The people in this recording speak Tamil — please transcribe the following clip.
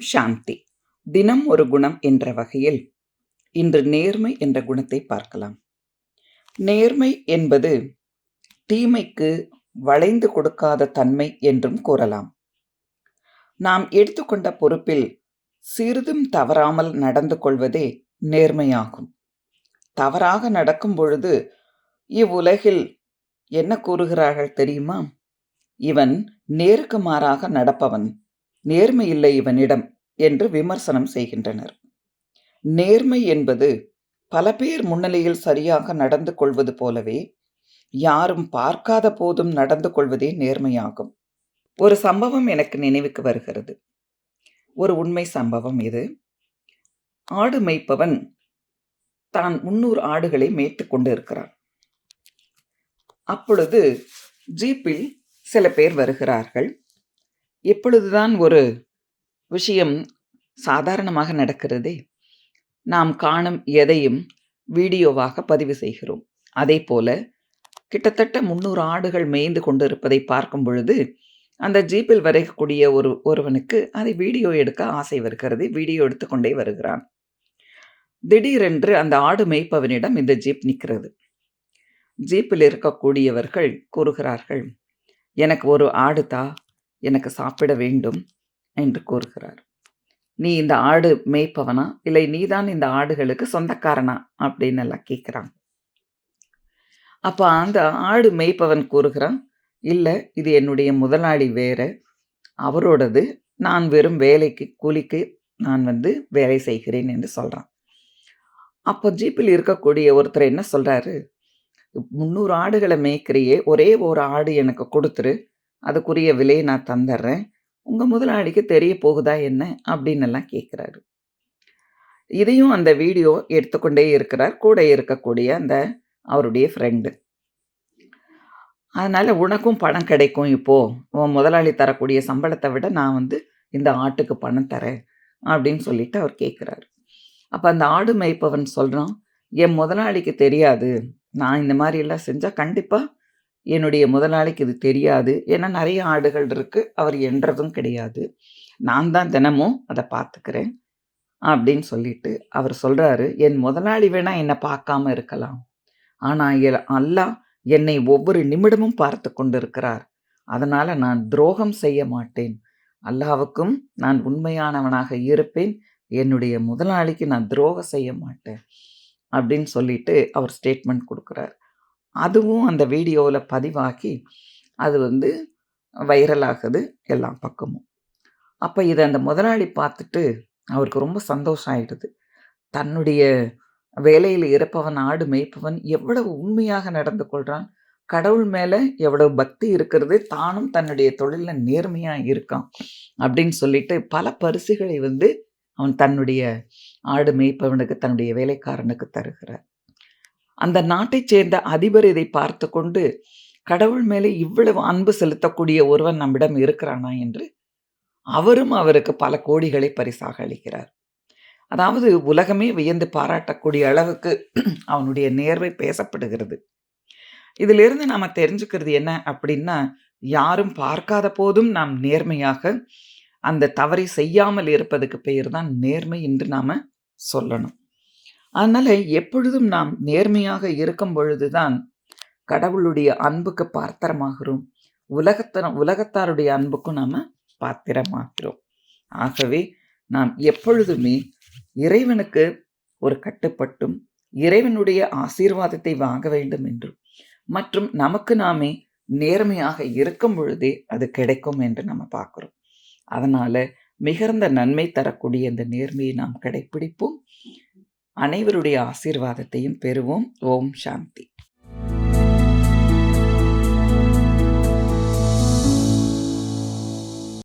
சாந்தி. தினம் ஒரு குணம் என்ற வகையில் இன்று நேர்மை என்ற குணத்தை பார்க்கலாம். நேர்மை என்பது தீமைக்கு வளைந்து கொடுக்காத தன்மை என்றும் கூறலாம். நாம் எடுத்துக்கொண்ட பொறுப்பில் சிறிதும் தவறாமல் நடந்து கொள்வதே நேர்மையாகும். தவறாக நடக்கும் பொழுது இவ்வுலகில் என்ன கூறுகிறார்கள் தெரியுமா? இவன் நேருக்கு மாறாக நடப்பவன். நேர்மை இல்லை இவனிடம் என்று விமர்சனம் செய்கின்றனர். நேர்மை என்பது பல பேர் முன்னிலையில் சரியாக நடந்து கொள்வது போலவே யாரும் பார்க்காத போதும் நடந்து கொள்வதே நேர்மையாகும். ஒரு சம்பவம் எனக்கு நினைவுக்கு வருகிறது. ஒரு உண்மை சம்பவம் இது. ஆடு மேய்ப்பவன் தான் முன்னூறு ஆடுகளை மேய்த்து கொண்டு இருக்கிறான் அப்பொழுது ஜீப்பில் சில பேர் வருகிறார்கள். எப்பொழுதுதான் ஒரு விஷயம் சாதாரணமாக நடக்கிறதே நாம் காணும் எதையும் வீடியோவாக பதிவு செய்கிறோம். அதே போல கிட்டத்தட்ட முந்நூறு ஆடுகள் மேய்ந்து கொண்டு இருப்பதை பார்க்கும் பொழுது அந்த ஜீப்பில் வரையக்கூடிய ஒரு ஒருவனுக்கு அதை வீடியோ எடுக்க ஆசை வருகிறது. வீடியோ எடுத்துக்கொண்டே வருகிறான். திடீரென்று அந்த ஆடு மேய்ப்பவனிடம் இந்த ஜீப் நிற்கிறது. ஜீப்பில் இருக்கக்கூடியவர்கள் கூறுகிறார்கள் எனக்கு ஒரு ஆடு தா எனக்கு சாப்பிட வேண்டும் என்று கூறுகிறார். நீ இந்த ஆடு மேய்ப்பவனா? இல்லை நீதான் இந்த ஆடுகளுக்கு சொந்தக்காரனா? அப்படின்னு எல்லாம் கேட்குறாங்க அப்போ அந்த ஆடு மேய்ப்பவன் கூறுகிறான் இல்லை இது என்னுடைய முதலாளி வேற. அவரோடது நான் வெறும் வேலைக்கு கூலிக்கு நான் வந்து வேலை செய்கிறேன் என்று சொல்கிறான் அப்போ ஜீப்பில் இருக்கக்கூடிய ஒருத்தர் என்ன சொல்கிறாரு முந்நூறு ஆடுகளை மேய்க்கிறியே ஒரே ஒரு ஆடு எனக்கு கொடுத்துரு. அதுக்குரிய விலையை நான் தந்துடுறேன் உங்கள் முதலாளிக்கு தெரிய போகுதா என்ன? அப்படின்னு எல்லாம் கேட்குறாரு இதையும் அந்த வீடியோ எடுத்துக்கொண்டே இருக்கிறார். கூட இருக்கக்கூடிய அந்த அவருடைய ஃப்ரெண்டு அதனால் உனக்கும் பணம் கிடைக்கும் இப்போது உன் முதலாளி தரக்கூடிய சம்பளத்தை விட நான் வந்து இந்த ஆட்டுக்கு பணம் தரேன் அப்படின்னு சொல்லிட்டு அவர் கேட்குறாரு அப்போ அந்த ஆடு மேய்ப்பவன் சொல்கிறான் என் முதலாளிக்கு தெரியாது. நான் இந்த மாதிரியெல்லாம் செஞ்சால் கண்டிப்பாக என்னுடைய முதலாளிக்கு இது தெரியாது. ஏன்னா நிறைய ஆடுகள் இருக்குது அவர் என்றதும் கிடையாது. நான் தான் தினமும் அதை பார்த்துக்கிறேன் அப்படின்னு சொல்லிட்டு அவர் சொல்கிறாரு என் முதலாளி வேணால் என்னை பார்க்காம இருக்கலாம். ஆனால் அல்லாஹ் என்னை ஒவ்வொரு நிமிடமும் பார்த்து கொண்டிருக்கிறார். அதனால் நான் துரோகம் செய்ய மாட்டேன். அல்லாவுக்கும் நான் உண்மையானவனாக இருப்பேன். என்னுடைய முதலாளிக்கு நான் துரோகம் செய்ய மாட்டேன். அப்படின்னு சொல்லிட்டு அவர் ஸ்டேட்மெண்ட் கொடுக்குறார். அதுவும் அந்த வீடியோவில் பதிவாக்கி அது வந்து வைரல் ஆகுது எல்லா பக்கமும். அப்போ இதை அந்த முதலாளி பார்த்துட்டு அவருக்கு ரொம்ப சந்தோஷம் ஆயிடுது தன்னுடைய வேலையில் இருப்பவன் ஆடு மேய்ப்பவன் எவ்வளவு உண்மையாக நடந்து கொள்கிறான் கடவுள் மேலே எவ்வளவு பக்தி இருக்கிறது தானும் தன்னுடைய தொழிலில் நேர்மையாக இருக்கான் அப்படின்னு சொல்லிட்டு பல பரிசுகளை வந்து அவன் தன்னுடைய ஆடு மேய்ப்பவனுக்கு தன்னுடைய வேலைக்காரனுக்கு தருகிறார். அந்த நாட்டைச் சேர்ந்த அதிபர் இதை பார்த்து கொண்டு கடவுள் மேலே இவ்வளவு அன்பு செலுத்தக்கூடிய ஒருவன் நம்மிடம் இருக்கிறானா? என்று அவரும் அவருக்கு பல கோடிகளை பரிசாக அளிக்கிறார். அதாவது உலகமே வியந்து பாராட்டக்கூடிய அளவுக்கு அவனுடைய நேர்வை பேசப்படுகிறது. இதிலிருந்து நாம் தெரிஞ்சுக்கிறது என்ன அப்படின்னா யாரும் பார்க்காத போதும் நாம் நேர்மையாக அந்த தவறை செய்யாமல் இருப்பதுக்கு பெயர் தான் நேர்மை என்று நாம் சொல்லணும். அதனால் எப்பொழுதும் நாம் நேர்மையாக இருக்கும் பொழுதுதான் கடவுளுடைய அன்புக்கு பாத்திரமாகிறோம். உலகத்தன உலகத்தாருடைய அன்புக்கும் நாம் பாத்திரமாகிறோம் ஆகவே நாம் எப்பொழுதுமே இறைவனுக்கு ஒரு கட்டுப்பட்டும் இறைவனுடைய ஆசீர்வாதத்தை வாங்க வேண்டும் என்றும் மற்றும் நமக்கு நாமே நேர்மையாக இருக்கும் பொழுதே அது கிடைக்கும் என்று நம்ம பார்க்குறோம். அதனால் மிகுந்த நன்மை தரக்கூடிய இந்த நேர்மையை நாம் கடைப்பிடிப்போம். அனைவருடைய ஆசீர்வாதத்தையும் பெறுவோம். ஓம் சாந்தி.